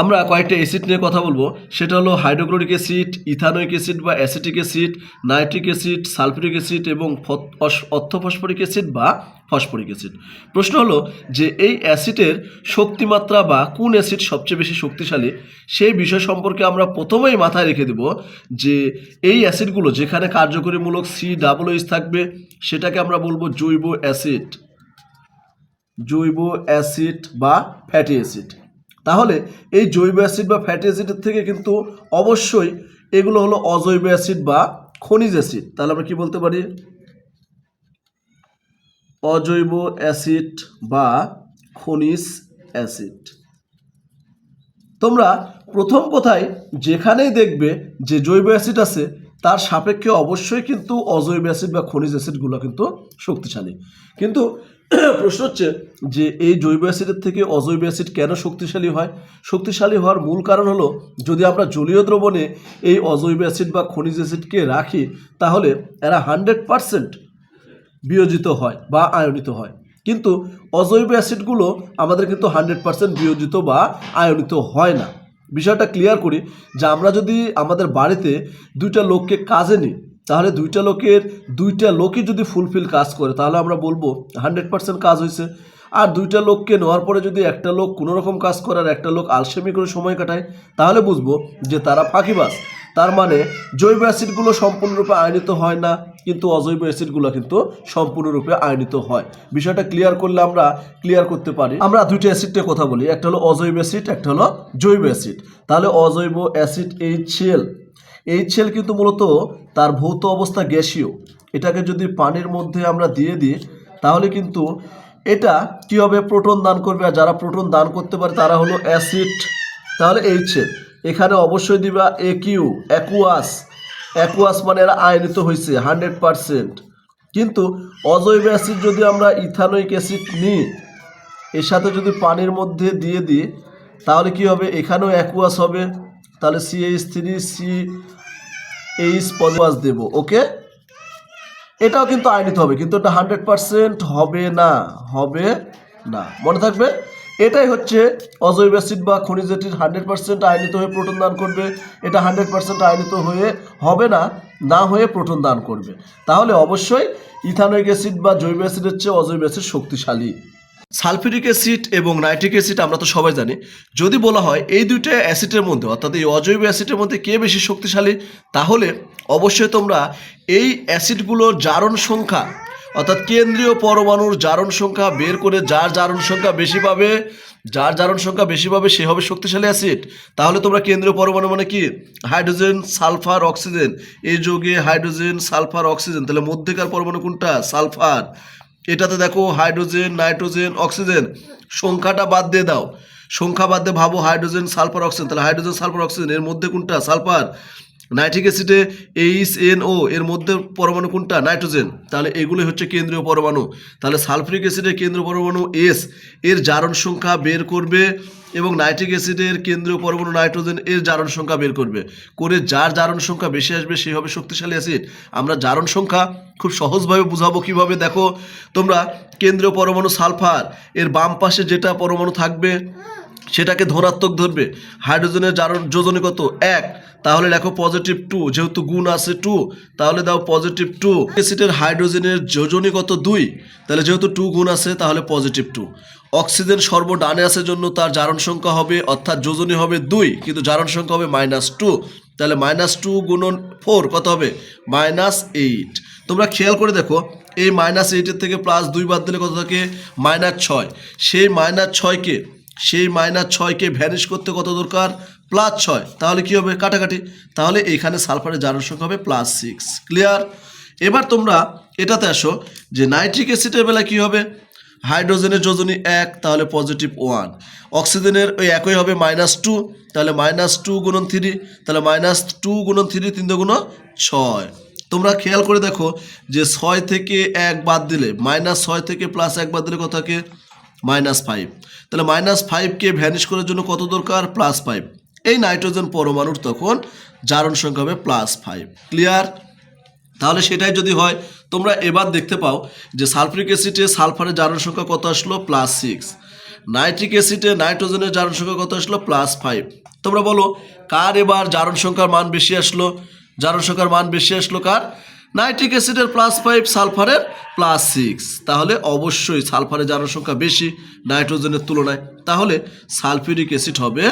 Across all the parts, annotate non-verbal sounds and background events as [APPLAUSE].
আমরা কয়েকটা অ্যাসিড নিয়ে কথা বলব। সেটা হলো হাইড্রোক্লোরিক অ্যাসিড ইথানোয়িক অ্যাসিড বা acetic acid nitric acid sulphuric acid এবং অর্থফসফরিক অ্যাসিড বা ফসফরিক অ্যাসিড প্রশ্ন হলো যে এই অ্যাসিডের শক্তিমাত্রা বা কোন অ্যাসিড সবচেয়ে বেশি শক্তিশালী? সেই বিষয় সম্পর্কে আমরা প্রথমেই মাথায় রেখে দেব যে এই অ্যাসিডগুলো যেখানে কার্যকরীমূলক সি ডাবল এইচ থাকবে, সেটাকে আমরা বলব জৈব অ্যাসিড জৈব অ্যাসিড বা ফ্যাটি অ্যাসিড তাহলে এই জৈব অ্যাসিড বা ফ্যাটি অ্যাসিডের থেকে কিন্তু অবশ্যই এগুলো হলো অজৈব অ্যাসিড বা খনিজ অ্যাসিড। তাহলে আমরা কি বলতে পারি? অজৈব অ্যাসিড বা খনিজ অ্যাসিড। তোমরা প্রথম কথায় যেখানেই দেখবে যে জৈব অ্যাসিড আছে তার সাপেক্ষে অবশ্যই কিন্তু অজৈব অ্যাসিড বা খনিজ অ্যাসিডগুলো কিন্তু শক্তিশালী। কিন্তু [CLEARS THROAT] প্রশ্ন হচ্ছে যে এই জৈব অ্যাসিডের থেকে অজৈব অ্যাসিড কেন শক্তিশালী হয়? শক্তিশালী হওয়ার মূল কারণ হলো যদি আমরা জলীয় দ্রবণে এই অজৈব অ্যাসিড বা খনিজ অ্যাসিডকে রাখি, তাহলে এরা হান্ড্রেড পারসেন্ট বিয়োজিত হয় বা আয়নিত হয়। কিন্তু অজৈব অ্যাসিডগুলো আমাদের কিন্তু হান্ড্রেড পার্সেন্ট বিয়োজিত বা আয়নিত হয় না। বিষয়টা ক্লিয়ার করি যে আমরা যদি আমাদের বাড়িতে দুইটা লোককে কাজে নিই, তাহলে দুইটা লোকের দুইটা লোকই যদি ফুলফিল কাজ করে, তাহলে আমরা বলব হান্ড্রেড পার্সেন্ট কাজ হয়েছে আর দুইটা লোককে নেওয়ার পরে যদি একটা লোক কোনো রকম কাজ করে আর একটা লোক আলসেমি করে সময় কাটায়, তাহলে বুঝব যে তারা ফাঁকিবাজ। তার মানে জৈব অ্যাসিডগুলো সম্পূর্ণরূপে আয়নিত হয় না কিন্তু অজৈব অ্যাসিডগুলো কিন্তু সম্পূর্ণরূপে আয়নিত হয়। বিষয়টা ক্লিয়ার করলে আমরা ক্লিয়ার করতে পারি। আমরা দুইটা অ্যাসিডের কথা বলি। একটা হলো অজৈব অ্যাসিড, একটা হলো জৈব অ্যাসিড। তাহলে অজৈব অ্যাসিড এইচএল এইচএল কিন্তু মূলত তার ভৌত অবস্থা গ্যাসীয়। এটাকে যদি পানির মধ্যে আমরা দিয়ে দিই, তাহলে কিন্তু এটা কী হবে প্রোটন দান করবে আর যারা প্রোটন দান করতে পারে তারা হলো অ্যাসিড। তাহলে এইচএল এখানে অবশ্যই দিবা একিউ অ্যাকুয়াস অ্যাকুয়াস মানে এরা আয়নিত হয়েছে হান্ড্রেড পারসেন্ট। কিন্তু অজৈব অ্যাসিড যদি আমরা ইথানোইক অ্যাসিড নিই, এর সাথে যদি পানির মধ্যে দিয়ে দিই, তাহলে কি হবে? এখানেও অ্যাকুয়াস হবে। তাহলে CH three C H positive দেবো ওকে এটাও কিন্তু আয়নিত হবে, কিন্তু এটা হান্ড্রেড পারসেন্ট হবে না হবে না। মনে থাকবে? এটাই হচ্ছে অজৈব অ্যাসিড বা খনিজ অ্যাসিড হান্ড্রেড পার্সেন্ট আয়নিত হয়ে প্রোটন দান করবে। এটা হান্ড্রেড পার্সেন্ট আয়নিত হয়ে হবে না না হয়ে প্রোটন দান করবে। তাহলে অবশ্যই ইথানোইক অ্যাসিড বা জৈব অ্যাসিডের চেয়ে অজৈব অ্যাসিড শক্তিশালী। সালফিউরিক অ্যাসিড এবং নাইট্রিক অ্যাসিড আমরা তো সবাই জানি। যদি বলা হয় এই দুইটা অ্যাসিডের মধ্যে, অর্থাৎ এই অজৈব অ্যাসিডের মধ্যে কে বেশি শক্তিশালী, তাহলে অবশ্যই তোমরা এই অ্যাসিডগুলোর জারণ সংখ্যা অর্থাৎ কেন্দ্রীয় পরমাণুর জারণ সংখ্যা বের করে যার জারণ সংখ্যা বেশি পাবে, যার জারণ সংখ্যা বেশি পাবে সে হবে শক্তিশালী অ্যাসিড। তাহলে তোমরা কেন্দ্রীয় পরমাণু মানে কি? Hydrogen, sulphur, oxygen. এই যোগে হাইড্রোজেন, সালফার, অক্সিজেন। তাহলে মধ্যেকার পরমাণু কোনটা? সালফার। এটাতে দেখো হাইড্রোজেন, নাইট্রোজেন, অক্সিজেন। সংখ্যাটা বাদ দিয়ে দাও। সংখ্যা বাদ দিয়ে ভাবো হাইড্রোজেন, সালফার, অক্সিজেন। তাহলে হাইড্রোজেন, সালফার, অক্সিজেন, এর মধ্যে কোনটা? সালফার। নাইট্রিক অ্যাসিডে এইচ এন ও এর মধ্যে পরমাণু কোনটা? নাইট্রোজেন তাহলে এগুলি হচ্ছে কেন্দ্রীয় পরমাণু। তাহলে সালফিক অ্যাসিডের কেন্দ্রীয় পরমাণু এস এর জারণ সংখ্যা বের করবে এবং নাইট্রিক অ্যাসিডের কেন্দ্রীয় পরমাণু নাইট্রোজেন এর জারণ সংখ্যা বের করবে। করে যার জারণ সংখ্যা বেশি আসবে, সে হবে শক্তিশালী অ্যাসিড আমরা জারণ সংখ্যা খুব সহজভাবে বুঝাবো কীভাবে? দেখো, তোমরা কেন্দ্রীয় পরমাণু সালফার এর বাম পাশে যেটা পরমাণু থাকবে সেটাকে ধনাত্মক ধরবে। হাইড্রোজেনের জারণ যোজনী কত? এক। তাহলে লেখো পজিটিভ টু যেহেতু গুণ আছে টু তাহলে দাও পজিটিভ টু অ্যাসিডের হাইড্রোজেনের যোজনী কত? দুই। তাহলে যেহেতু টু গুণ আছে, তাহলে পজিটিভ টু অক্সিজেন সর্ব ডানে আছে জন্য তার জারণ সংখ্যা হবে, অর্থাৎ যোজনী হবে দুই, কিন্তু জারণ সংখ্যা হবে মাইনাস টু তাহলে মাইনাস টু গুণন ফোর কত হবে? মাইনাস এইট তোমরা খেয়াল করে দেখো, এই মাইনাস এইটের থেকে প্লাস দুই বাদ দিলে কত থাকে? মাইনাস ছয়। সেই মাইনাস ছয়কে সেই মাইনাস ছয়কে ভ্যানিশ করতে কত দরকার? প্লাস ছয়। তাহলে কি হবে কাটাকাটি? তাহলে এইখানে সালফারের জারণ সংখ্যা হবে প্লাস সিক্স ক্লিয়ার এবার তোমরা এটাতে আসো যে নাইট্রিক অ্যাসিডের বেলা কী হবে? হাইড্রোজেনের যোজনী এক, তাহলে পজিটিভ ওয়ান অক্সিজেনের ওই একই হবে মাইনাস টু তাহলে মাইনাস টু গুণন থ্রি তাহলে মাইনাস টু গুণন থ্রি তিন গুণ ছয়। তোমরা খেয়াল করে দেখো যে ছয় থেকে এক বাদ দিলে মাইনাস ছয় থেকে প্লাস এক বাদ দিলে কত থাকে? Minus five. তাহলে মাইনাস ফাইভকে ভ্যানিশ করার জন্য কত দরকার? Plus five. এই নাইট্রোজেন পরমাণুর তখন জারণ সংখ্যা হবে প্লাস ফাইভ। ক্লিয়ার? তাহলে সেটাই যদি হয়, তোমরা এবার দেখতে পাও যে সালফ্রিক অ্যাসিডে সালফারের জারণ সংখ্যা কত আসলো? Plus six. নাইট্রিক অ্যাসিডে নাইট্রোজেনের জারণ সংখ্যা কত আসলো? Plus five. তোমরা বলো, কার এবার জারণ সংখ্যার মান বেশি আসলো? জারণ সংখ্যার মান বেশি আসলো কার? নাইট্রিক অ্যাসিডের প্লাস ফাইভ সালফারের প্লাস সিক্স তাহলে অবশ্যই সালফারের জারণ সংখ্যা বেশি নাইট্রোজেনের তুলনায়। তাহলে সালফিউরিক অ্যাসিড হবে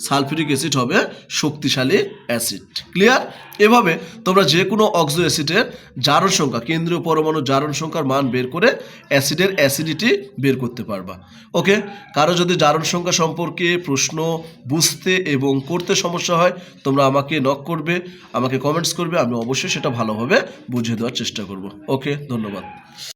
সালফিউরিক অ্যাসিড হবে শক্তিশালী অ্যাসিড। ক্লিয়ার এভাবে তোমরা যে কোনো অক্সো অ্যাসিডের জারণ সংখ্যা, কেন্দ্রীয় পরমাণু জারণ সংখ্যার মান বের করে অ্যাসিডের অ্যাসিডিটি বের করতে পারবা। ওকে কারও যদি জারণ সংখ্যা সম্পর্কে প্রশ্ন বুঝতে এবং করতে সমস্যা হয়, তোমরা আমাকে নক করবে, আমাকে কমেন্টস করবে, আমি অবশ্যই সেটা ভালোভাবে বুঝিয়ে দেওয়ার চেষ্টা করব। ওকে ধন্যবাদ।